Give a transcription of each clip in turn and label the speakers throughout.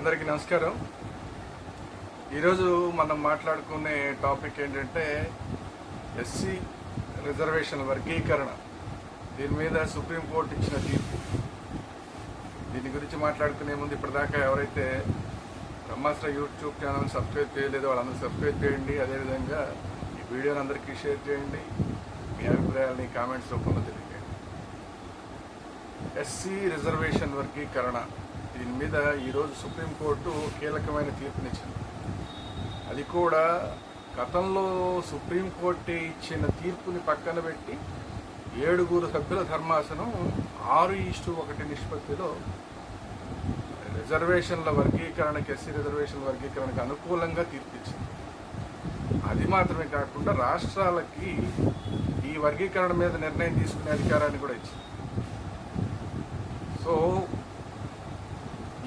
Speaker 1: అందరికీ నమస్కారం. ఈరోజు మనం మాట్లాడుకునే టాపిక్ ఏంటంటే ఎస్సీ రిజర్వేషన్ వర్గీకరణ. దీని మీద సుప్రీంకోర్టు ఇచ్చిన తీర్పు. దీని గురించి మాట్లాడుకునే ముందు ఇప్పటిదాకా ఎవరైతే బ్రహ్మాస్త్ర యూట్యూబ్ ఛానల్ సబ్స్క్రైబ్ చేయలేదో వాళ్ళందరూ సబ్స్క్రైబ్ చేయండి. అదేవిధంగా ఈ వీడియోని అందరికీ షేర్ చేయండి. మీ అభిప్రాయాలని కామెంట్స్ రూపంలో తెలియజేయండి. ఎస్సీ రిజర్వేషన్ వర్గీకరణ. దీని మీద ఈరోజు సుప్రీంకోర్టు కీలకమైన తీర్పునిచ్చింది. అది కూడా గతంలో సుప్రీంకోర్టు ఇచ్చిన తీర్పుని పక్కన పెట్టి ఏడుగురు సభ్యుల ధర్మాసనం ఆరు ఈస్టు ఒకటి నిష్పత్తిలో రిజర్వేషన్ల వర్గీకరణకి ఎస్సీ రిజర్వేషన్ వర్గీకరణకు అనుకూలంగా తీర్పిచ్చింది. అది మాత్రమే కాకుండా రాష్ట్రాలకి ఈ వర్గీకరణ మీద నిర్ణయం తీసుకునే అధికారాన్ని కూడా ఇచ్చింది. సో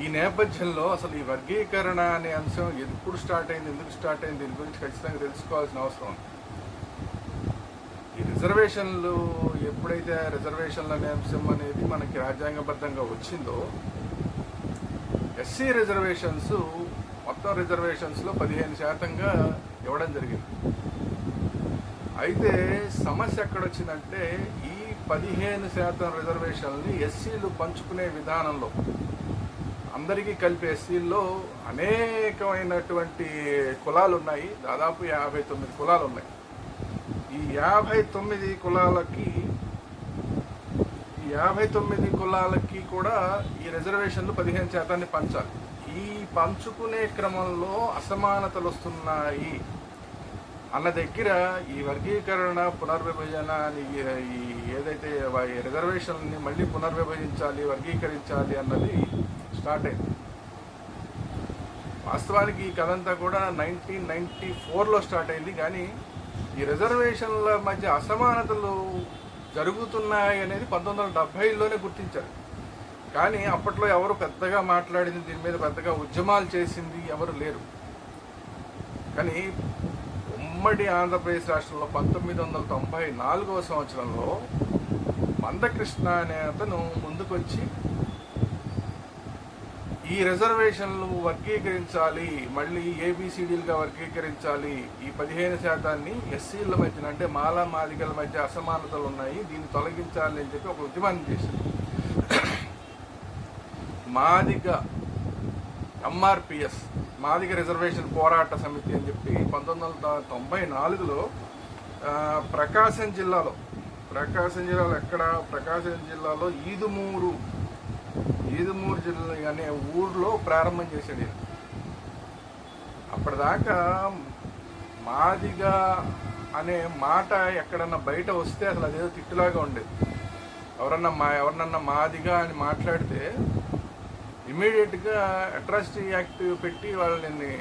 Speaker 1: ఈ నేపథ్యంలో అసలు ఈ వర్గీకరణ అనే అంశం ఎప్పుడు స్టార్ట్ అయింది ఎందుకు స్టార్ట్ అయింది దీని గురించి ఖచ్చితంగా తెలుసుకోవాల్సిన అవసరం ఉంది. ఈ రిజర్వేషన్లు ఎప్పుడైతే రిజర్వేషన్లు అనే అంశం అనేది మనకి రాజ్యాంగబద్ధంగా వచ్చిందో ఎస్సీ రిజర్వేషన్స్ మొత్తం రిజర్వేషన్స్లో పదిహేను శాతంగా ఇవ్వడం జరిగింది. అయితే సమస్య ఎక్కడొచ్చిందంటే ఈ పదిహేను శాతం రిజర్వేషన్ని ఎస్సీలు పంచుకునే విధానంలో అందరికీ కలిపి ఎస్సీల్లో అనేకమైనటువంటి కులాలు ఉన్నాయి దాదాపు యాభై తొమ్మిది కులాలు ఉన్నాయి ఈ యాభై తొమ్మిది కులాలకి ఈ యాభై తొమ్మిది కులాలకి కూడా ఈ రిజర్వేషన్లు పదిహేను శాతాన్ని పంచాలి. ఈ పంచుకునే క్రమంలో అసమానతలు వస్తున్నాయి అన్న దగ్గర ఈ వర్గీకరణ పునర్విభజన అని ఏదైతే ఈ రిజర్వేషన్ని మళ్ళీ పునర్విభజించాలి వర్గీకరించాలి అన్నది స్టార్ట్ అయింది. వాస్తవానికి ఈ కథ అంతా కూడా నైన్టీన్ నైన్టీ ఫోర్లో స్టార్ట్ అయింది. కానీ ఈ రిజర్వేషన్ల మధ్య అసమానతలు జరుగుతున్నాయి అనేది పంతొమ్మిది వందల డెబ్భైలోనే గుర్తించారు. కానీ అప్పట్లో ఎవరు పెద్దగా మాట్లాడింది దీని మీద పెద్దగా ఉద్యమాలు చేసింది ఎవరు లేరు. కానీ ఉమ్మడి ఆంధ్రప్రదేశ్ రాష్ట్రంలో పంతొమ్మిది వందల తొంభై నాలుగవ సంవత్సరంలో మందకృష్ణ అనే అతను ముందుకొచ్చి ఈ రిజర్వేషన్లు వర్గీకరించాలి మళ్ళీ ఏబిసిడీలుగా వర్గీకరించాలి. ఈ పదిహేను శాతాన్ని ఎస్సీల మధ్యన అంటే మాలా మాదిగల మధ్య అసమానతలు ఉన్నాయి. దీన్ని తొలగించాలి అని చెప్పి ఒక ఉద్యమాన్ని చేసింది. మాదిగ ఎంఆర్పిఎస్ మాదిగ రిజర్వేషన్ పోరాట సమితి అని చెప్పి పంతొమ్మిది వందల తొంభై నాలుగులో ప్రకాశం జిల్లాలో ప్రకాశం జిల్లాలో ఎక్కడ? ప్రకాశం జిల్లాలో ఈదుమూరు ఈదుమూరు జిల్లా అనే ఊర్లో ప్రారంభం చేశాడు అప్పటిదాకా మాదిగా అనే మాట ఎక్కడన్నా బయట వస్తే అసలు అదేదో తిట్టులాగా ఉండేది. ఎవరన్నా మా ఎవరినన్నా మాదిగా అని మాట్లాడితే ఇమీడియట్గా అట్రాసిటీ యాక్ట్ పెట్టి వాళ్ళని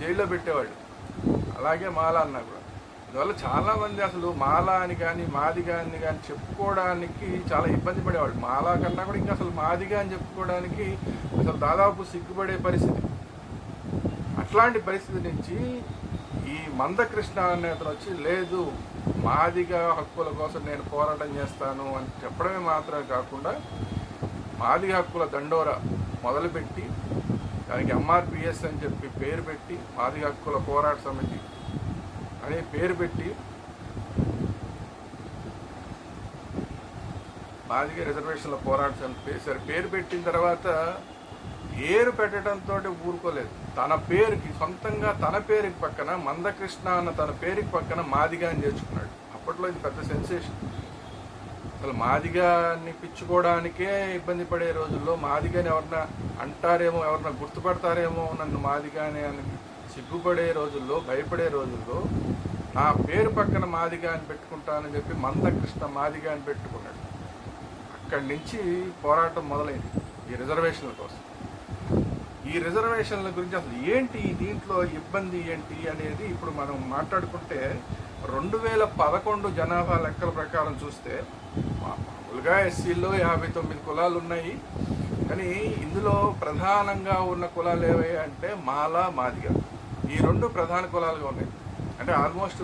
Speaker 1: జైల్లో పెట్టేవాళ్ళు. అలాగే మాలా అన్నా కూడా. అందువల్ల చాలామంది అసలు మాల అని కానీ మాదిగా అని కానీ చెప్పుకోవడానికి చాలా ఇబ్బంది పడేవాళ్ళు. మాలా కన్నా కూడా ఇంకా అసలు మాదిగా అని చెప్పుకోవడానికి అసలు దాదాపు సిగ్గుపడే పరిస్థితి. అట్లాంటి పరిస్థితి నుంచి ఈ మందకృష్ణ అనే అతను వచ్చి లేదు మాదిగా హక్కుల కోసం నేను పోరాటం చేస్తాను అని చెప్పడమే మాత్రమే కాకుండా మాదిగ హక్కుల దండోరా మొదలుపెట్టి దానికి ఎంఆర్పిఎస్ అని చెప్పి పేరు పెట్టి మాదిగ హక్కుల పోరాట సమితి అనే పేరు పెట్టి మాదిగ రిజర్వేషన్ల పోరాటం సమితి పేరు పేరు పెట్టిన తర్వాత పేరు పెట్టడంతో ఊరుకోలేదు. తన పేరుకి సొంతంగా తన పేరుకి పక్కన మందకృష్ణ అన్న తన పేరుకి పక్కన మాదిగా అని చేర్చుకున్నాడు. అప్పట్లో ఇది పెద్ద సెన్సేషన్. అసలు మాదిగాని పిచ్చుకోవడానికే ఇబ్బంది పడే రోజుల్లో మాదిగాని ఎవరన్నా అంటారేమో ఎవరన్నా గుర్తుపడతారేమో నన్ను మాదిగానే అని సిగ్గుపడే రోజుల్లో భయపడే రోజుల్లో నా పేరు పక్కన మాదిగా అని పెట్టుకుంటానని చెప్పి మందకృష్ణ మాదిగా అని పెట్టుకున్నాడు. అక్కడి నుంచి పోరాటం మొదలైంది ఈ రిజర్వేషన్ల కోసం. ఈ రిజర్వేషన్ల గురించి అసలు ఏంటి? దీంట్లో ఇబ్బంది ఏంటి అనేది ఇప్పుడు మనం మాట్లాడుకుంటే రెండు వేల పదకొండు జనాభా లెక్కల ప్రకారం చూస్తే మామూలుగా ఎస్సీలో యాభై తొమ్మిది కులాలు ఉన్నాయి. కానీ ఇందులో ప్రధానంగా ఉన్న కులాలు ఏవై అంటే మాల మాదిగా. ఈ రెండు ప్రధాన కులాలుగా ఉన్నాయి. అంటే ఆల్మోస్ట్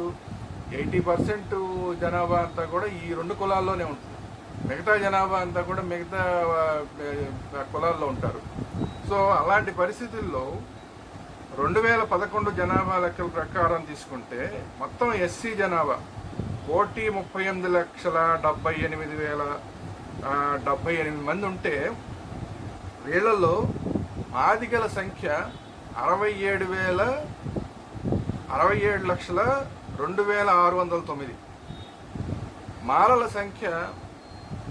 Speaker 1: ఎయిటీ పర్సెంట్ జనాభా అంతా కూడా ఈ రెండు కులాల్లోనే ఉంటుంది. మిగతా జనాభా అంతా కూడా మిగతా కులాల్లో ఉంటారు. సో అలాంటి పరిస్థితుల్లో రెండు వేల పదకొండు జనాభా లెక్కల ప్రకారం తీసుకుంటే మొత్తం ఎస్సీ జనాభా కోటి ముప్పై ఎనిమిది లక్షల డెబ్బై ఎనిమిది వేల డెబ్బై ఎనిమిది మంది ఉంటే వీళ్ళల్లో మాదిగల సంఖ్య అరవై ఏడు వేల అరవై ఏడు లక్షల రెండు వేల ఆరు వందల తొమ్మిది. మాలల సంఖ్య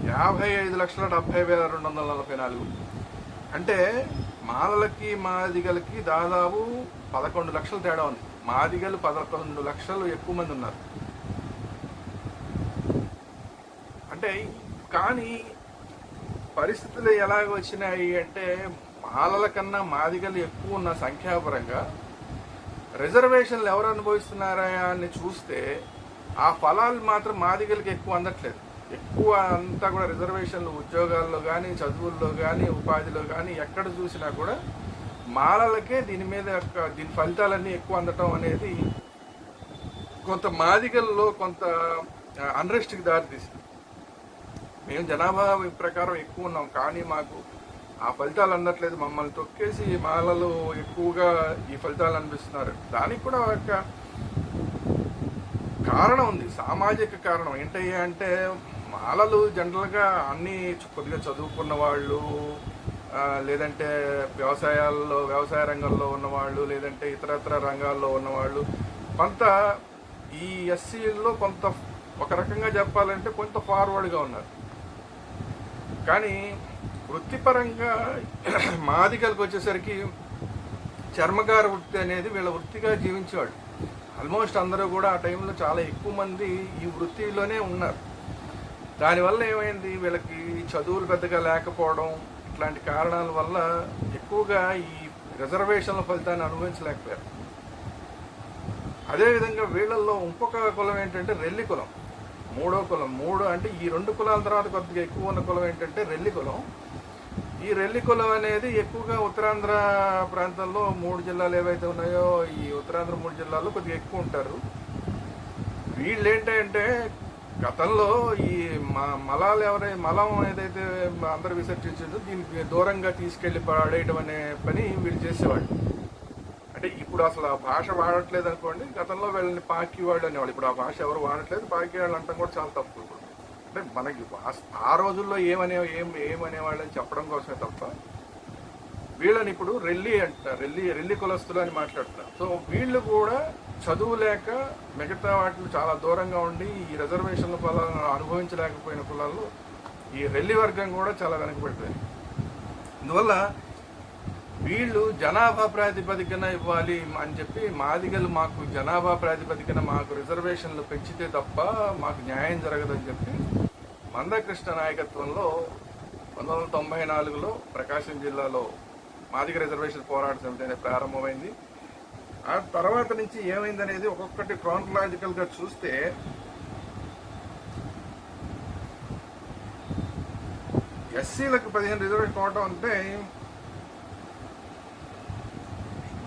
Speaker 1: యాభై ఐదు లక్షల డెబ్బై వేల రెండు వందల నలభై నాలుగు. అంటే మాలలకి మాదిగలకి దాదాపు పదకొండు లక్షల తేడా ఉంది. మాదిగలు పదకొండు లక్షలు ఎక్కువ మంది ఉన్నారు. అంటే కానీ పరిస్థితులు ఎలాగ వచ్చినాయి అంటే మాలల కన్నా మాదిగలు ఎక్కువ ఉన్న సంఖ్యాపరంగా రిజర్వేషన్లు ఎవరు అనుభవిస్తున్నారా అని చూస్తే ఆ ఫలాలు మాత్రం మాదిగలకి ఎక్కువ అందట్లేదు. ఎక్కువ అంతా కూడా రిజర్వేషన్లు ఉద్యోగాల్లో కానీ చదువుల్లో కానీ ఉపాధిలో కానీ ఎక్కడ చూసినా కూడా మాలలకే దీని మీద దీని ఫలితాలన్నీ ఎక్కువ అందటం అనేది కొంత మాదిగల్లో కొంత అన్రెస్ట్కి దారితీసింది. మేము జనాభా ప్రకారం ఎక్కువ ఉన్నాం కానీ మాకు ఆ ఫలితాలు అందట్లేదు. మమ్మల్ని తొక్కేసి మాలలు ఎక్కువగా ఈ ఫలితాలు అనిపిస్తున్నారు. దానికి కూడా ఒక కారణం ఉంది. సామాజిక కారణం. ఏంటయ్యా అంటే మాలలు జనరల్గా అన్నీ కొద్దిగా చదువుకున్న వాళ్ళు లేదంటే వ్యవసాయాల్లో వ్యవసాయ రంగంలో ఉన్నవాళ్ళు లేదంటే ఇతరత్ర రంగాల్లో ఉన్నవాళ్ళు కొంత ఈ ఎస్సీల్లో కొంత ఒక రకంగా చెప్పాలంటే కొంత ఫార్వర్డ్గా ఉన్నారు. కానీ వృత్తిపరంగా మాదిగలకు వచ్చేసరికి చర్మకార వృత్తి అనేది వీళ్ళ వృత్తిగా జీవించేవాడు ఆల్మోస్ట్ అందరూ కూడా ఆ టైంలో చాలా ఎక్కువ మంది ఈ వృత్తిలోనే ఉన్నారు. దానివల్ల ఏమైంది? వీళ్ళకి చదువులు పెద్దగా లేకపోవడం ఇట్లాంటి కారణాల వల్ల ఎక్కువగా ఈ రిజర్వేషన్ల ఫలితాన్ని అనుభవించలేకపోయారు. అదేవిధంగా వీళ్ళల్లో ఇంకొక కులం ఏంటంటే రెల్లి కులం. మూడో కులం. మూడు అంటే ఈ రెండు కులాల తర్వాత కొద్దిగా ఎక్కువ ఉన్న కులం ఏంటంటే రెల్లి కులం. ఈ రెల్లి కులం అనేది ఎక్కువగా ఉత్తరాంధ్ర ప్రాంతంలో మూడు జిల్లాలు ఏవైతే ఉన్నాయో ఈ ఉత్తరాంధ్ర మూడు జిల్లాల్లో కొద్దిగా ఎక్కువ ఉంటారు. వీళ్ళు ఏంటంటే గతంలో ఈ మ- మలాలు ఎవరై మలం ఏదైతే అందరు విసర్జించిందో దీనికి దూరంగా తీసుకెళ్ళి పడేయడం అనే పని వీళ్ళు చేసేవాళ్ళు. అంటే ఇప్పుడు అసలు ఆ భాష వాడట్లేదు అనుకోండి గతంలో వీళ్ళని పాకి వాళ్ళు అనేవాళ్ళు. ఇప్పుడు ఆ భాష ఎవరు వాడట్లేదు పాకి వాళ్ళు అంటాం కూడా చాలా తప్పు. ఇప్పుడు అంటే మనకి ఆ- రోజుల్లో ఏమనే ఏం ఏమనేవాళ్ళని చెప్పడం కోసమే తప్ప వీళ్ళని ఇప్పుడు రెల్లి అంటారు రెల్లి రెల్లి కులస్తులు అని మాట్లాడుతున్నారు. సో వీళ్ళు కూడా చదువు లేక మిగతా వాటిని చాలా దూరంగా ఉండి ఈ రిజర్వేషన్ల ఫలాలను అనుభవించలేకపోయిన కులాల్లో ఈ రెల్లి వర్గం కూడా చాలా వెనకబడిపోయింది. అందువల్ల వీళ్ళు జనాభా ప్రాతిపదికన ఇవ్వాలి అని చెప్పి మాదిగలు మాకు జనాభా ప్రాతిపదికన మాకు రిజర్వేషన్లు పెంచితే తప్ప మాకు న్యాయం జరగదని చెప్పి మందకృష్ణ నాయకత్వంలో పంతొమ్మిది వందల తొంభై నాలుగులో ప్రకాశం జిల్లాలో మాదిగ రిజర్వేషన్ పోరాట సమితి అనేది ప్రారంభమైంది. ఆ తర్వాత నుంచి ఏమైందనేది ఒక్కొక్కటి chronological చూస్తే ఎస్సీలకు పదిహేను రిజర్వేషన్ పోవడం అంటే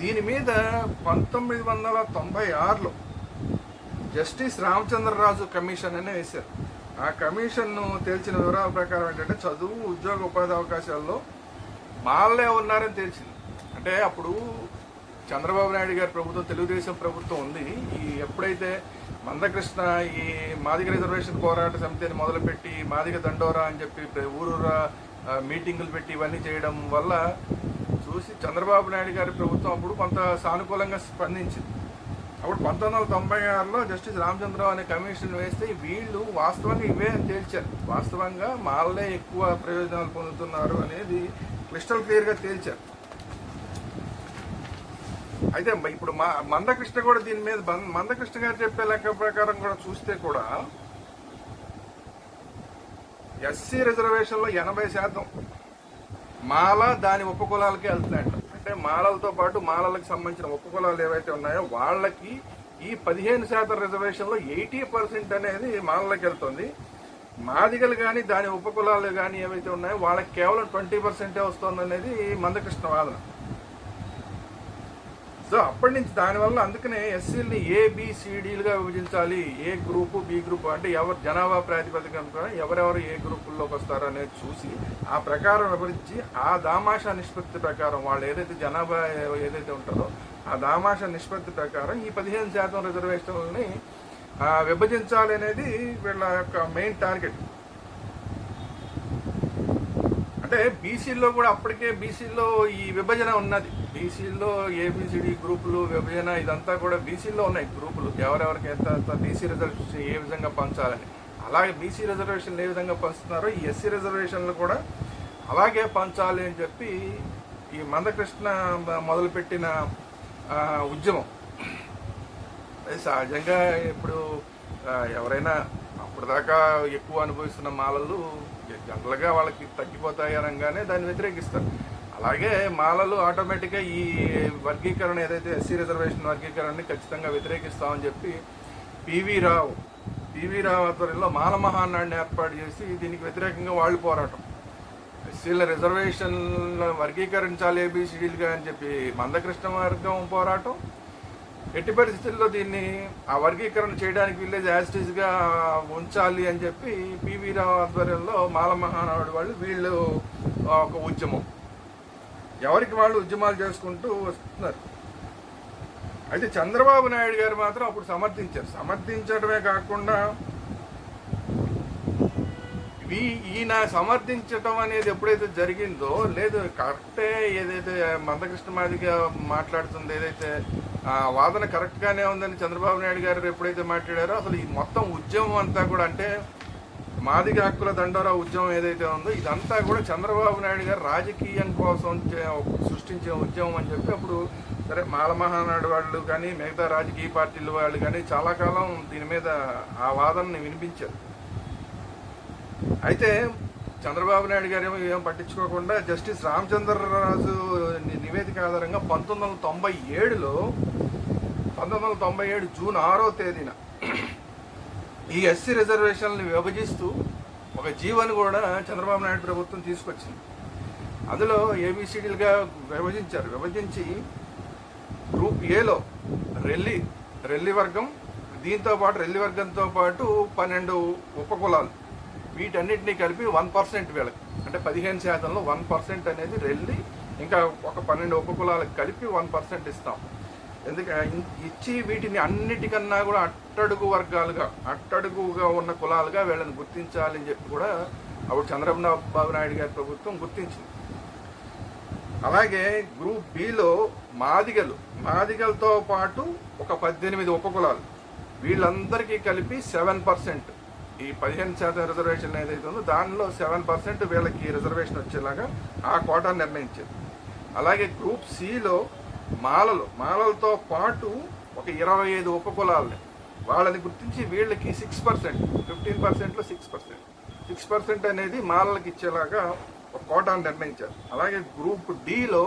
Speaker 1: దీని మీద పంతొమ్మిది వందల తొంభై ఆరులో జస్టిస్ రామచంద్రరాజు కమిషన్ అనే వేశారు. ఆ కమిషన్ను తేల్చిన వివరాల ప్రకారం ఏంటంటే చదువు ఉద్యోగ ఉపాధి అవకాశాల్లో వాళ్ళే ఉన్నారని తెలిసింది అంటే అప్పుడు చంద్రబాబు నాయుడు గారి ప్రభుత్వం తెలుగుదేశం ప్రభుత్వం ఉంది. ఈ ఎప్పుడైతే మందకృష్ణ ఈ మాదిగ రిజర్వేషన్ పోరాట సమితిని మొదలుపెట్టి మాదిగ దండోరా అని చెప్పి ఊరూరా మీటింగులు పెట్టి ఇవన్నీ చేయడం వల్ల చూసి చంద్రబాబు నాయుడు గారి ప్రభుత్వం అప్పుడు కొంత సానుకూలంగా స్పందించింది. అప్పుడు పంతొమ్మిది వందల తొంభై ఆరులో జస్టిస్ రామచంద్రరావు అనే కమిషన్ వేస్తే వీళ్ళు వాస్తవంగా ఇవే అని తేల్చారు. వాస్తవంగా మాలనే ఎక్కువ ప్రయోజనాలు పొందుతున్నారు అనేది క్రిస్టల్ క్లియర్గా తేల్చారు. అయితే ఇప్పుడు మా మందకృష్ణ కూడా దీని మీద మందకృష్ణ గారు చెప్పే లెక్క ప్రకారం కూడా చూస్తే కూడా ఎస్సీ రిజర్వేషన్లో ఎనభై శాతం మాల దాని ఉపకులాలకే వెళ్తున్నాయంట అంటే. మాలలతో పాటు మాలలకు సంబంధించిన ఉపకులాలు ఏవైతే ఉన్నాయో వాళ్ళకి ఈ పదిహేను శాతం రిజర్వేషన్లో ఎయిటీ పర్సెంట్ అనేది మాలలకు వెళ్తుంది. మాదిగలు కానీ దాని ఉపకులాలు కానీ ఏవైతే ఉన్నాయో వాళ్ళకి కేవలం ట్వంటీ పర్సెంటే వస్తుంది అనేది మందకృష్ణ వాదన. సో అప్పటి నుంచి దానివల్ల అందుకనే ఎస్సీలని ఏబిసిడీలుగా విభజించాలి. ఏ గ్రూపు బి గ్రూపు అంటే ఎవరు జనాభా ప్రాతిపదికన ఎవరెవరు ఏ గ్రూపుల్లోకి వస్తారో అనేది చూసి ఆ ప్రకారం విభజించి ఆ దామాషా నిష్పత్తి ప్రకారం వాళ్ళు ఏదైతే జనాభా ఏదైతే ఉంటారో ఆ దామాషా నిష్పత్తి ప్రకారం ఈ పదిహేను శాతం రిజర్వేషన్లని విభజించాలి అనేది వీళ్ళ యొక్క మెయిన్ టార్గెట్. అంటే బీసీలో కూడా అప్పటికే బీసీల్లో ఈ విభజన ఉన్నది. బీసీలో ఏబిసిడి గ్రూపులు విభజన ఇదంతా కూడా బీసీల్లో ఉన్నాయి గ్రూపులు. ఎవరెవరికి ఎంత బీసీ రిజర్వేషన్ ఏ విధంగా పంచాలని. అలాగే బీసీ రిజర్వేషన్లు ఏ విధంగా పంచుతున్నారో ఈ ఎస్సీ రిజర్వేషన్లు కూడా అలాగే పంచాలి అని చెప్పి ఈ మందకృష్ణ మొదలుపెట్టిన ఉద్యమం. అది సహజంగా ఇప్పుడు ఎవరైనా ఇప్పటిదాకా ఎక్కువ అనుభవిస్తున్న మాలలు జనరల్గా వాళ్ళకి తగ్గిపోతాయి అనగానే దాన్ని వ్యతిరేకిస్తారు. అలాగే మాలలు ఆటోమేటిక్గా ఈ వర్గీకరణ ఏదైతే ఎస్సీ రిజర్వేషన్ వర్గీకరణని ఖచ్చితంగా వ్యతిరేకిస్తామని చెప్పి పివి రావు పివి రావు ఆధ్వర్యంలో మాల మహానాడిని ఏర్పాటు చేసి దీనికి వ్యతిరేకంగా వాళ్ళు పోరాటం. ఎస్సీల రిజర్వేషన్ వర్గీకరించాలి ఏబిసిడీలుగా అని చెప్పి మందకృష్ణ వర్గం పోరాటం ఎట్టి పరిస్థితుల్లో దీన్ని ఆ వర్గీకరణ చేయడానికి విలేజ్ యాజిటీస్గా ఉంచాలి అని చెప్పి పివి రావు ఆధ్వర్యంలో మాల మహానాడు వాళ్ళు వీళ్ళు ఒక ఉద్యమం. ఎవరికి వాళ్ళు ఉద్యమాలు చేసుకుంటూ వస్తున్నారు? అయితే చంద్రబాబు నాయుడు గారు మాత్రం అప్పుడు సమర్థించారు. సమర్థించడమే కాకుండా ఈయన సమర్థించడం అనేది ఎప్పుడైతే జరిగిందో లేదు కరెక్టే ఏదైతే మందకృష్ణ మాదిగా మాట్లాడుతుంది ఏదైతే వాదన కరెక్ట్గానే ఉందని చంద్రబాబు నాయుడు గారు ఎప్పుడైతే మాట్లాడారో అసలు ఈ మొత్తం ఉద్యమం అంతా కూడా అంటే మాదిగ హక్కుల దండోరా ఉద్యమం ఏదైతే ఉందో ఇదంతా కూడా చంద్రబాబు నాయుడు గారు రాజకీయం కోసం సృష్టించే ఉద్యమం అని చెప్పి అప్పుడు సరే మాలమహానాడు వాళ్ళు కానీ మిగతా రాజకీయ పార్టీల వాళ్ళు కానీ చాలా కాలం దీని మీద ఆ వాదనని వినిపించారు. అయితే చంద్రబాబు నాయుడు గారు ఏమో ఏం పట్టించుకోకుండా జస్టిస్ రామచంద్రరాజు నివేదిక ఆధారంగా పంతొమ్మిది వందల తొంభై ఏడులో పంతొమ్మిది వందల తొంభై ఏడు జూన్ ఆరో తేదీన ఈ ఎస్సీ రిజర్వేషన్లు విభజిస్తూ ఒక జీవోని కూడా చంద్రబాబు నాయుడు ప్రభుత్వం తీసుకొచ్చింది. అందులో ఏబిసిడీలుగా విభజించారు. విభజించి గ్రూప్ ఏలో రెల్లి రెల్లి వర్గం దీంతో పాటు రెల్లి వర్గంతో పాటు పన్నెండు ఉపకులాలు వీటన్నిటినీ కలిపి వన్ పర్సెంట్ వీళ్ళకి. అంటే పదిహేను శాతంలో వన్ పర్సెంట్ అనేది వెళ్ళి ఇంకా ఒక పన్నెండు ఉపకులాలకు కలిపి వన్ పర్సెంట్ ఇస్తాం. ఎందుకంటే ఇచ్చి వీటిని అన్నిటికన్నా కూడా అట్టడుగు వర్గాలుగా అట్టడుగుగా ఉన్న కులాలుగా వీళ్ళని గుర్తించాలని చెప్పి కూడా అప్పుడు చంద్రబాబు నాయుడు గారి ప్రభుత్వం గుర్తించింది. అలాగే గ్రూప్ బిలో మాదిగలు మాదిగలతో పాటు ఒక పద్దెనిమిది ఉపకులాలు వీళ్ళందరికీ కలిపి సెవెన్ పర్సెంట్. ఈ పదిహేను శాతం రిజర్వేషన్ ఏదైతే ఉందో దానిలో సెవెన్ పర్సెంట్ వీళ్ళకి రిజర్వేషన్ వచ్చేలాగా ఆ కోటా నిర్ణయించారు అలాగే గ్రూప్ సిలో మాలలు మాలలతో పాటు ఒక ఇరవై ఐదు ఉపకులాలని వాళ్ళని గుర్తించి వీళ్ళకి సిక్స్ పర్సెంట్ ఫిఫ్టీన్ పర్సెంట్లో సిక్స్ పర్సెంట్ సిక్స్ పర్సెంట్ అనేది మాలలకి ఇచ్చేలాగా ఒక కోటాను నిర్ణయించారు. అలాగే గ్రూప్ డిలో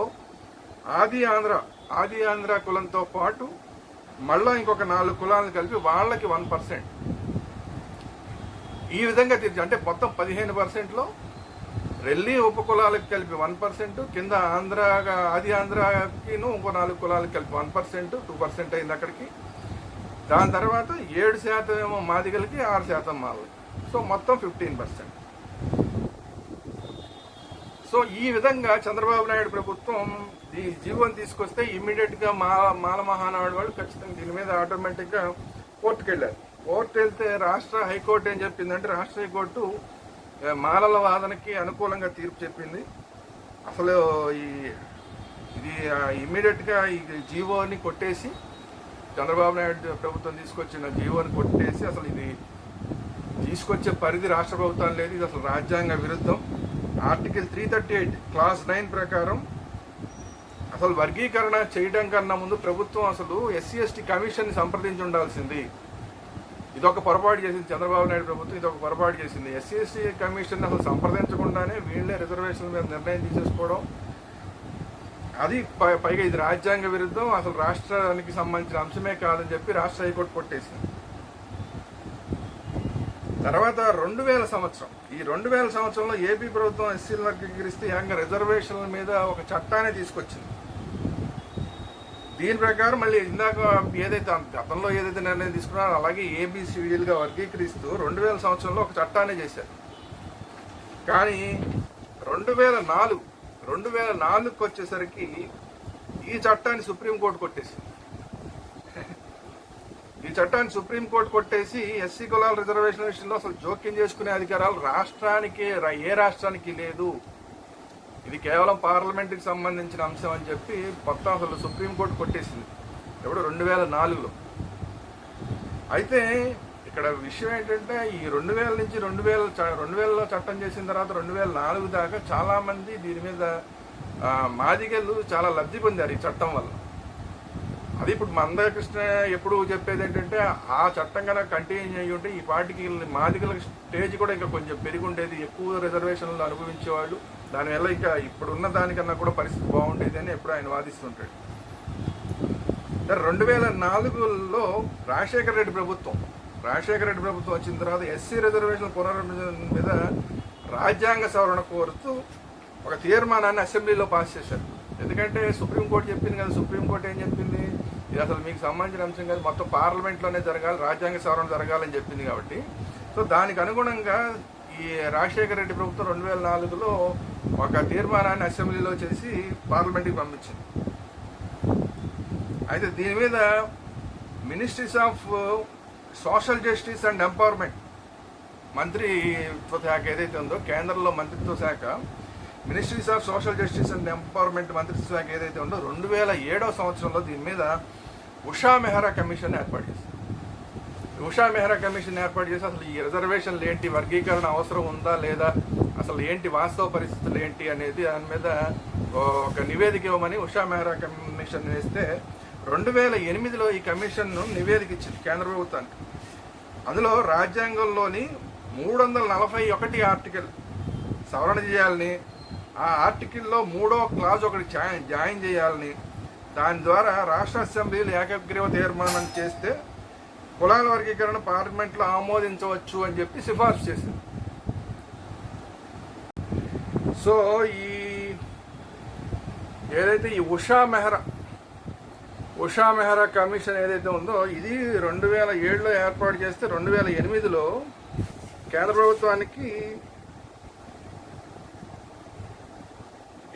Speaker 1: ఆది ఆంధ్ర ఆది ఆంధ్ర కులంతో పాటు మళ్ళా ఇంకొక నాలుగు కులాలను కలిపి వాళ్ళకి వన్ పర్సెంట్ ఈ విధంగా తీర్చి అంటే మొత్తం పదిహేను పర్సెంట్లో రెల్లి ఉపకులాలకు కలిపి వన్ పర్సెంట్ కింద ఆంధ్ర ఆది ఆంధ్రకిను ఇంకో నాలుగు కులాలకు కలిపి వన్ పర్సెంట్ టూ పర్సెంట్ అయింది అక్కడికి. దాని తర్వాత ఏడు శాతం ఏమో మాదిగలకి ఆరు శాతం మాలకి సో మొత్తం ఫిఫ్టీన్ పర్సెంట్. సో ఈ విధంగా చంద్రబాబు నాయుడు ప్రభుత్వం ఈ జీవోని తీసుకొస్తే ఇమ్మీడియట్గా మాల మాల మహానాడు వాళ్ళు ఖచ్చితంగా దీని మీద ఆటోమేటిక్గా కోర్టుకు వెళ్ళారు కోర్టు వెళ్తే రాష్ట్ర హైకోర్టు ఏం చెప్పిందంటే రాష్ట్ర హైకోర్టు మాలల వాదనకి అనుకూలంగా తీర్పు చెప్పింది. అసలు ఈ ఇది ఇమ్మీడియట్గా ఈ జీవోని కొట్టేసి చంద్రబాబు నాయుడు ప్రభుత్వం తీసుకొచ్చిన జీవోని కొట్టేసి అసలు ఇది తీసుకొచ్చే పరిధి రాష్ట్ర ప్రభుత్వం లేదు. ఇది అసలు రాజ్యాంగ విరుద్ధం. Article three thirty eight clause nine ప్రకారం అసలు వర్గీకరణ చేయడం కన్నా ముందు ప్రభుత్వం అసలు ఎస్సీ ఎస్టీ కమిషన్ సంప్రదించి ఉండాల్సింది. ఇదొక పొరపాటు చేసింది చంద్రబాబు నాయుడు ప్రభుత్వం ఇదొక పొరపాటు చేసింది. ఎస్సీ ఎస్టీ కమిషన్ అసలు సంప్రదించకుండానే వీళ్ళే రిజర్వేషన్ మీద నిర్ణయం తీసేసుకోవడం అది పై- పైగా ఇది రాజ్యాంగ విరుద్ధం అసలు రాష్ట్రానికి సంబంధించిన అంశమే కాదని చెప్పి రాష్ట్ర హైకోర్టు కొట్టేసింది. తర్వాత రెండు వేల సంవత్సరం ఈ రెండు వేల సంవత్సరంలో ఏపీ ప్రభుత్వం ఎస్సీల వర్గీకరిస్తే ఏకంగా రిజర్వేషన్ల మీద ఒక చట్టాన్ని తీసుకొచ్చింది. దీని ప్రకారం మళ్ళీ ఇందాక ఏదైతే గతంలో ఏదైతే నిర్ణయం తీసుకున్నారో అలాగే ఏబిసిడీలుగా వర్గీకరిస్తూ రెండు వేల సంవత్సరంలో ఒక చట్టాన్ని చేశారు. కానీ రెండు వేల నాలుగు రెండు వేల నాలుగుకి వచ్చేసరికి ఈ చట్టాన్ని సుప్రీంకోర్టు కొట్టేసింది. ఈ చట్టాన్ని సుప్రీంకోర్టు కొట్టేసి ఎస్సీ కులాల రిజర్వేషన్ విషయంలో అసలు జోక్యం చేసుకునే అధికారాలు రాష్ట్రానికి ఏ రాష్ట్రానికి లేదు. ఇది కేవలం పార్లమెంట్కి సంబంధించిన అంశం అని చెప్పి మొత్తం అసలు సుప్రీంకోర్టు కొట్టేసింది. ఎప్పుడు రెండు వేల నాలుగులో. అయితే ఇక్కడ విషయం ఏంటంటే ఈ రెండు వేల నుంచి రెండు వేల చ- రెండు వేలలో చట్టం చేసిన తర్వాత రెండు వేల నాలుగు దాకా చాలామంది దీని మీద మాదిగలు చాలా లబ్ధి పొందారు ఈ చట్టం వల్ల. అది ఇప్పుడు మందకృష్ణ ఎప్పుడు చెప్పేది ఏంటంటే ఆ చట్టం కనుక కంటిన్యూ అయ్యి ఉంటే ఈ పార్టీకి మాదిగల స్టేజ్ కూడా ఇంకా కొంచెం పెరిగి ఉండేది. ఎక్కువ రిజర్వేషన్లు అనుభవించేవాళ్ళు. దానివల్ల ఇంకా ఇప్పుడున్న దానికన్నా కూడా పరిస్థితి బాగుండేది అని ఎప్పుడు ఆయన వాదిస్తుంటాడు. రెండు వేల నాలుగులో రాజశేఖర రెడ్డి ప్రభుత్వం రాజశేఖర రెడ్డి ప్రభుత్వం వచ్చిన తర్వాత ఎస్సీ రిజర్వేషన్ పునర్విభజన మీద రాజ్యాంగ సవరణ కోరుతూ ఒక తీర్మానాన్ని అసెంబ్లీలో పాస్ చేశారు. ఎందుకంటే సుప్రీంకోర్టు చెప్పింది కదా సుప్రీంకోర్టు ఏం చెప్పింది? ఇది అసలు మీకు సంబంధించిన అంశం కాదు మొత్తం పార్లమెంట్లోనే జరగాలి రాజ్యాంగ సవరణ జరగాలని చెప్పింది కాబట్టి. సో దానికి అనుగుణంగా ఈ రాజశేఖర రెడ్డి ప్రభుత్వం రెండు వేల నాలుగులో ఒక తీర్మానాన్ని అసెంబ్లీలో చేసి పార్లమెంట్కి పంపించింది. అయితే దీని మీద ministries of social justice and empowerment మంత్రిత్వ శాఖ ఏదైతే ఉందో కేంద్రంలో మంత్రిత్వ శాఖ ministries of social justice and empowerment మంత్రిత్వ శాఖ ఏదైతే ఉందో రెండు వేల ఏడో సంవత్సరంలో దీని మీద ఉషా మెహరా కమిషన్ ఏర్పాటు చేసింది. ఉషా మెహ్రా కమిషన్ ఏర్పాటు చేసి అసలు ఈ రిజర్వేషన్లు ఏంటి? వర్గీకరణ అవసరం ఉందా లేదా? అసలు ఏంటి? వాస్తవ పరిస్థితులు ఏంటి అనేది దాని మీద ఒక నివేదిక ఇవ్వమని ఉషా మెహ్రా కమిషన్ వేస్తే రెండు వేల ఎనిమిదిలో ఈ కమిషన్ను నివేదిక ఇచ్చింది కేంద్ర ప్రభుత్వానికి. అందులో రాజ్యాంగంలోని మూడు వందల నలభై ఒకటి ఆర్టికల్ సవరణ చేయాలని ఆ ఆర్టికల్లో మూడో క్లాజ్ ఒకటి జాయిన్ చేయాలని దాని ద్వారా రాష్ట్ర అసెంబ్లీలు ఏకగ్రీవ తీర్మానం చేస్తే కులాల వర్గీకరణ పార్లమెంట్లో ఆమోదించవచ్చు అని చెప్పి సిఫార్సు చేసింది. సో ఈ ఏదైతే ఈ ఉషా మెహ్రా ఉషా మెహ్రా కమిషన్ ఏదైతే ఉందో ఇది రెండు వేల ఏడులో ఏర్పాటు చేస్తే రెండు వేల ఎనిమిదిలో కేంద్ర ప్రభుత్వానికి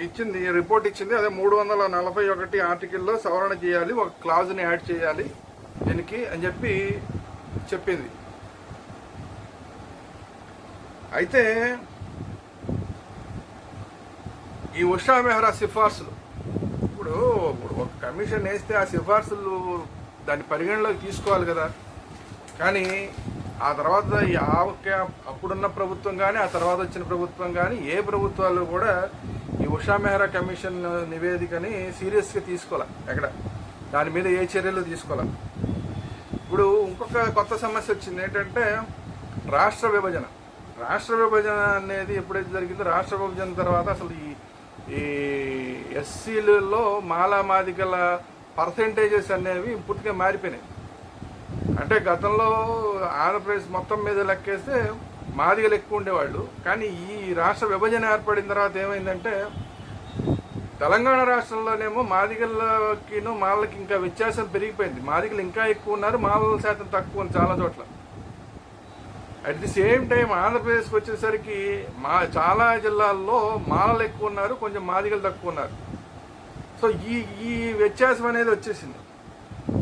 Speaker 1: ఇచ్చింది రిపోర్ట్ ఇచ్చింది. అదే మూడు వందల నలభై ఒకటి ఆర్టికల్లో సవరణ చేయాలి ఒక క్లాజ్ని యాడ్ చేయాలి. దీనికి అని చెప్పి చెప్పింది. అయితే ఈ ఉషా మెహ్రా సిఫార్సులు ఇప్పుడు ఇప్పుడు ఒక కమిషన్ వేస్తే ఆ సిఫార్సులు దాన్ని పరిగణలోకి తీసుకోవాలి కదా. కానీ ఆ తర్వాత ఈ అప్పుడున్న ప్రభుత్వం కానీ ఆ తర్వాత వచ్చిన ప్రభుత్వం కానీ ఏ ప్రభుత్వాలు కూడా ఈ ఉషా మెహ్రా కమిషన్ నివేదికని సీరియస్గా తీసుకోవాలి ఎక్కడ? దాని మీద ఏ చర్యలు తీసుకోవాలి? ఇప్పుడు ఇంకొక కొత్త సమస్య వచ్చింది ఏంటంటే రాష్ట్ర విభజన. రాష్ట్ర విభజన అనేది ఎప్పుడైతే జరిగిందో రాష్ట్ర విభజన తర్వాత అసలు ఈ ఈ ఎస్సీలలో మాలామాదికల పర్సంటేజెస్ అనేవి పూర్తిగా మారిపోయినాయి. అంటే గతంలో ఆంధ్రప్రదేశ్ మొత్తం మీద లెక్కేస్తే మాదిగలు ఎక్కువ ఉండేవాళ్ళు. కానీ ఈ రాష్ట్ర విభజన ఏర్పడిన తర్వాత ఏమైందంటే తెలంగాణ రాష్ట్రంలోనేమో మాదిగలకిను మాలకి ఇంకా వ్యత్యాసం పెరిగిపోయింది. మాదిగలు ఇంకా ఎక్కువ ఉన్నారు మాలల శాతం తక్కువ ఉంది చాలా చోట్ల. అట్ ది సేమ్ టైం ఆంధ్రప్రదేశ్కి వచ్చేసరికి మా చాలా జిల్లాల్లో మాలలు ఎక్కువ ఉన్నారు కొంచెం మాదిగలు తక్కువ ఉన్నారు. సో ఈ ఈ వ్యత్యాసం అనేది వచ్చేసింది.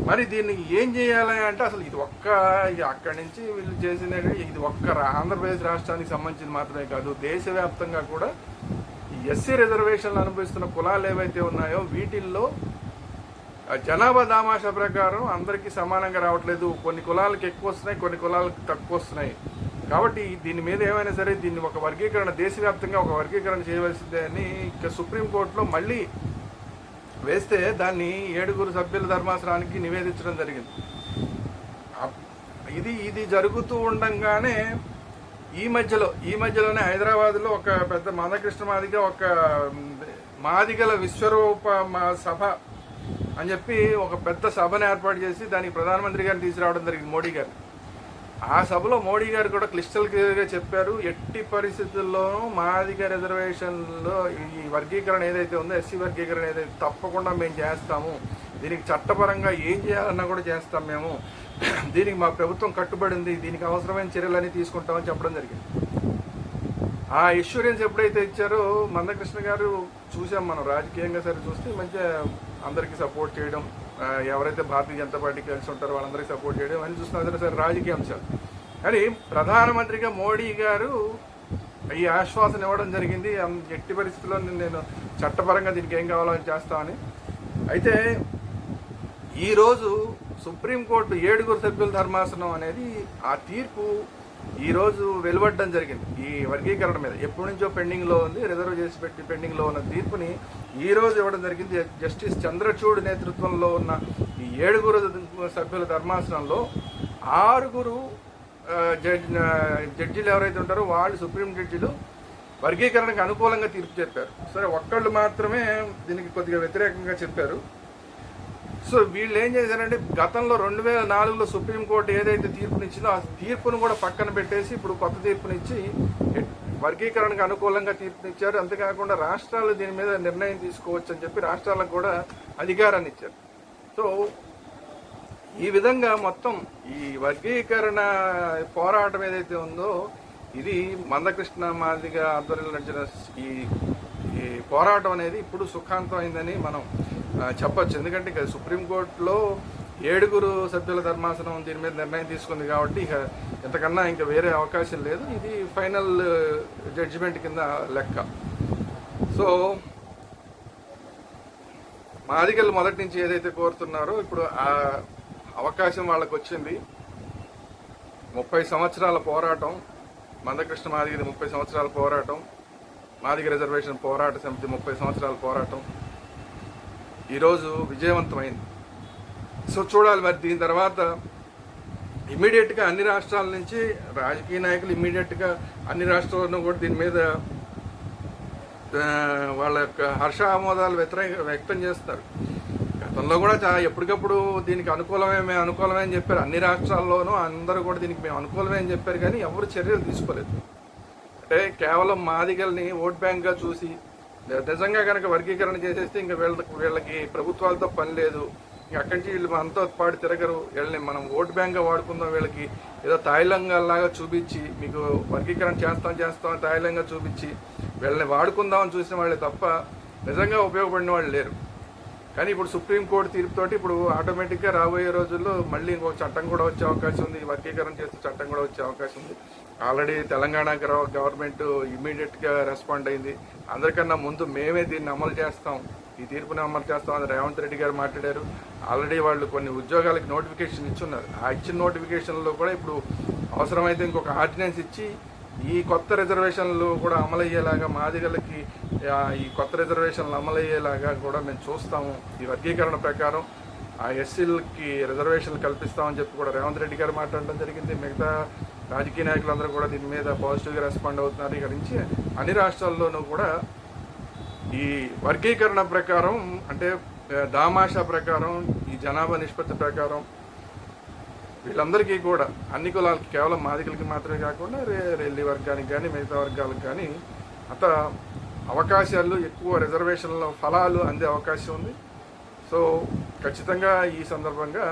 Speaker 1: మరి దీన్ని ఏం చేయాలి అంటే అసలు ఇది ఒక్క ఇది అక్కడి నుంచి వీళ్ళు చేసిన ఇది ఒక్క ఆంధ్రప్రదేశ్ రాష్ట్రానికి సంబంధించింది మాత్రమే కాదు దేశవ్యాప్తంగా కూడా ఎస్సీ రిజర్వేషన్లు అనుభవిస్తున్న కులాలు ఏవైతే ఉన్నాయో వీటిల్లో జనాభా దామాషా ప్రకారం అందరికీ సమానంగా రావట్లేదు. కొన్ని కులాలకు ఎక్కువ వస్తున్నాయి కొన్ని కులాలకు తక్కువ వస్తున్నాయి కాబట్టి దీని మీద ఏమైనా సరే దీన్ని ఒక వర్గీకరణ దేశవ్యాప్తంగా ఒక వర్గీకరణ చేయవలసిందే అని ఇక సుప్రీంకోర్టులో మళ్ళీ వేస్తే దాన్ని ఏడుగురు సభ్యుల ధర్మాసనానికి నివేదించడం జరిగింది. ఇది ఇది జరుగుతూ ఉండంగానే ఈ మధ్యలో ఈ మధ్యలోనే హైదరాబాద్లో ఒక పెద్ద మాధకృష్ణ మాదిగ ఒక మాదిగల విశ్వరూప మా- సభ అని చెప్పి ఒక పెద్ద సభను ఏర్పాటు చేసి దానికి ప్రధానమంత్రి గారిని తీసుకురావడం జరిగింది మోడీ గారు ఆ సభలో మోడీ గారు కూడా క్లిస్టల్ క్లియర్గా చెప్పారు. ఎట్టి పరిస్థితుల్లోనూ మాదిగ రిజర్వేషన్లో ఈ వర్గీకరణ ఏదైతే ఉందో ఎస్సీ వర్గీకరణ ఏదైతే తప్పకుండా మేము చేస్తాము. దీనికి చట్టపరంగా ఏం చేయాలన్నా కూడా చేస్తాం మేము. దీనికి మా ప్రభుత్వం కట్టుబడింది. దీనికి అవసరమైన చర్యలన్నీ తీసుకుంటామని చెప్పడం జరిగింది. ఆ ఇష్యూరెన్స్ ఎప్పుడైతే ఇచ్చారో మందకృష్ణ గారు చూసాం మనం. రాజకీయంగా సరే చూస్తే మంచిగా అందరికీ సపోర్ట్ చేయడం ఎవరైతే భారతీయ జనతా పార్టీ కలిసి ఉంటారో వాళ్ళందరికీ సపోర్ట్ చేయడం అని చూస్తున్నా. సరే రాజకీయ అంశాలు. కానీ ప్రధానమంత్రిగా మోడీ గారు ఈ ఆశ్వాసన ఇవ్వడం జరిగింది. ఎట్టి పరిస్థితుల్లో నేను చట్టపరంగా దీనికి ఏం కావాలో అని. చేస్తామని అయితే ఈరోజు సుప్రీంకోర్టు ఏడుగురు సభ్యుల ధర్మాసనం అనేది ఆ తీర్పు ఈరోజు వెలువడడం జరిగింది. ఈ వర్గీకరణ మీద ఎప్పటి నుంచో పెండింగ్లో ఉంది. రిజర్వ్ చేసి పెట్టి పెండింగ్లో ఉన్న తీర్పుని ఈరోజు ఇవ్వడం జరిగింది. జస్టిస్ చంద్రచూడ్ నేతృత్వంలో ఉన్న ఈ ఏడుగురు సభ్యుల ధర్మాసనంలో ఆరుగురు జడ్జి జడ్జిలు ఎవరైతే ఉంటారో వాళ్ళు సుప్రీం జడ్జిలు వర్గీకరణకు అనుకూలంగా తీర్పు చెప్పారు. సరే ఒక్కళ్ళు మాత్రమే దీనికి కొద్దిగా వ్యతిరేకంగా చెప్పారు. సో వీళ్ళు ఏం చేశారంటే గతంలో రెండు వేల నాలుగులో సుప్రీంకోర్టు ఏదైతే తీర్పునిచ్చిందో ఆ తీర్పును కూడా పక్కన పెట్టేసి ఇప్పుడు కొత్త తీర్పునిచ్చి వర్గీకరణకు అనుకూలంగా తీర్పునిచ్చారు. అంతేకాకుండా రాష్ట్రాలు దీని మీద నిర్ణయం తీసుకోవచ్చు అని చెప్పి రాష్ట్రాలకు కూడా అధికారాన్ని ఇచ్చారు. సో ఈ విధంగా మొత్తం ఈ వర్గీకరణ పోరాటం ఏదైతే ఉందో ఇది మందకృష్ణ మాదిగ ఆధ్వర్యంలో నడిచిన ఈ ఈ పోరాటం అనేది ఇప్పుడు సుఖాంతం అయిందని మనం చెప్పచ్చు. ఎందుకంటే ఇక సుప్రీంకోర్టులో ఏడుగురు సభ్యుల ధర్మాసనం దీని మీద నిర్ణయం తీసుకుంది కాబట్టి ఇక ఇంతకన్నా ఇంకా వేరే అవకాశం లేదు. ఇది ఫైనల్ జడ్జిమెంట్ కింద లెక్క. సో మాదిగలు మొదటి నుంచి ఏదైతే కోరుతున్నారో ఇప్పుడు ఆ అవకాశం వాళ్ళకు వచ్చింది. ముప్పై సంవత్సరాల పోరాటం మందకృష్ణ మాదిగది ముప్పై సంవత్సరాల పోరాటం మాదిగ రిజర్వేషన్ పోరాట సమితి ముప్పై సంవత్సరాల పోరాటం. ఈరోజు విజయవంతమైంది. సో చూడాలి మరి దీని తర్వాత ఇమీడియట్గా అన్ని రాష్ట్రాల నుంచి రాజకీయ నాయకులు ఇమీడియట్గా అన్ని రాష్ట్రాలను కూడా దీని మీద వాళ్ళ యొక్క హర్ష ఆమోదాలు వ్యతిరేక వ్యక్తం చేస్తారు. గతంలో కూడా చా ఎప్పటికప్పుడు దీనికి అనుకూలమే మేము అనుకూలమే అని చెప్పారు. అన్ని రాష్ట్రాల్లోనూ అందరూ కూడా దీనికి మేము అనుకూలమే అని చెప్పారు కానీ ఎవరు చర్యలు తీసుకోలేదు. అంటే కేవలం మాదిగల్ని ఓట్ బ్యాంక్గా చూసి నిజంగా కనుక వర్గీకరణ చేసేస్తే ఇంకా వీళ్ళకి వీళ్ళకి ప్రభుత్వాలతో పని లేదు. ఇంకా అక్కడి నుంచి వీళ్ళు మనతో పాటు తిరగరు. వీళ్ళని మనం ఓట్ బ్యాంక్గా వాడుకుందాం వీళ్ళకి. ఏదో తాయిలంగాలాగా చూపించి మీకు వర్గీకరణ చేస్తాం చేస్తాం అని తాయిలంగా చూపించి వీళ్ళని వాడుకుందామని చూసిన వాళ్ళే తప్ప నిజంగా ఉపయోగపడిన వాళ్ళు లేరు. కానీ ఇప్పుడు సుప్రీంకోర్టు తీర్పుతోటి ఇప్పుడు ఆటోమేటిక్గా రాబోయే రోజుల్లో మళ్ళీ ఇంకొక చట్టం కూడా వచ్చే అవకాశం ఉంది. వర్గీకరణ చేస్తే చట్టం కూడా వచ్చే అవకాశం ఉంది. ఆల్రెడీ తెలంగాణ గవర్నమెంట్ ఇమ్మీడియట్గా రెస్పాండ్ అయింది. అందరికన్నా ముందు మేమే దీన్ని అమలు చేస్తాం. ఈ తీర్పుని అమలు చేస్తాం అని రేవంత్ రెడ్డి గారు మాట్లాడారు. ఆల్రెడీ వాళ్ళు కొన్ని ఉద్యోగాలకి నోటిఫికేషన్ ఇచ్చున్నారు. ఆ ఇచ్చిన నోటిఫికేషన్లో కూడా ఇప్పుడు అవసరమైతే ఇంకొక ఆర్డినెన్స్ ఇచ్చి ఈ కొత్త రిజర్వేషన్లు కూడా అమలయ్యేలాగా మాదిగలకి ఈ కొత్త రిజర్వేషన్లు అమలయ్యేలాగా కూడా మేము చూస్తాము. ఈ వర్గీకరణ ప్రకారం ఆ ఎస్సీలకి రిజర్వేషన్లు కల్పిస్తామని చెప్పి కూడా రేవంత్ రెడ్డి గారు మాట్లాడడం జరిగింది. మిగతా రాజకీయ నాయకులందరూ కూడా దీని మీద పాజిటివ్గా రెస్పాండ్ అవుతున్నారు. ఇక నుంచి అన్ని రాష్ట్రాల్లోనూ కూడా ఈ వర్గీకరణ ప్రకారం అంటే దామాషా ప్రకారం ఈ జనాభా నిష్పత్తి ప్రకారం వీళ్ళందరికీ కూడా అన్ని కులాలకి కేవలం మాదికలకి మాత్రమే కాకుండా రే రెల్లి వర్గానికి కానీ మిగతా వర్గాలకు కానీ అంత అవకాశాలు ఎక్కువ రిజర్వేషన్ల ఫలాలు అందే అవకాశం ఉంది. సో ఖచ్చితంగా ఈ సందర్భంగా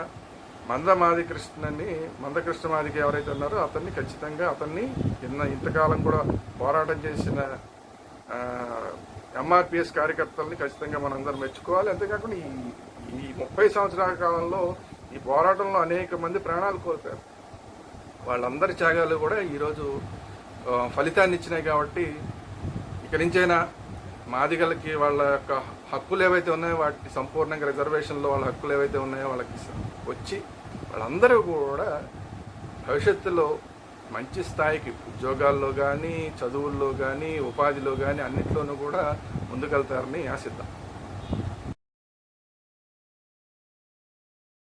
Speaker 1: మందమాది కృష్ణని మందకృష్ణ మాదికి ఎవరైతే ఉన్నారో అతన్ని ఖచ్చితంగా అతన్ని ఇన్న ఇంతకాలం కూడా పోరాటం చేసిన ఎంఆర్పిఎస్ కార్యకర్తల్ని ఖచ్చితంగా మనందరం మెచ్చుకోవాలి. అంతేకాకుండా ఈ ఈ ముప్పై సంవత్సరాల కాలంలో ఈ పోరాటంలో అనేక మంది ప్రాణాలు కోల్పోయారు. వాళ్ళందరి త్యాగాలు కూడా ఈరోజు ఫలితాన్ని ఇచ్చినాయి కాబట్టి ఇక నుంచైనా మాదిగలకి వాళ్ళ యొక్క హక్కులు ఏవైతే ఉన్నాయో వాటి సంపూర్ణంగా రిజర్వేషన్లో వాళ్ళ హక్కులు ఏవైతే ఉన్నాయో వాళ్ళకి వచ్చి వాళ్ళందరూ కూడా భవిష్యత్తులో మంచి స్థాయికి ఉద్యోగాల్లో కానీ చదువుల్లో కానీ ఉపాధిలో కానీ అన్నిట్లోనూ కూడా ముందుకెళ్తారని ఆశిద్దాం.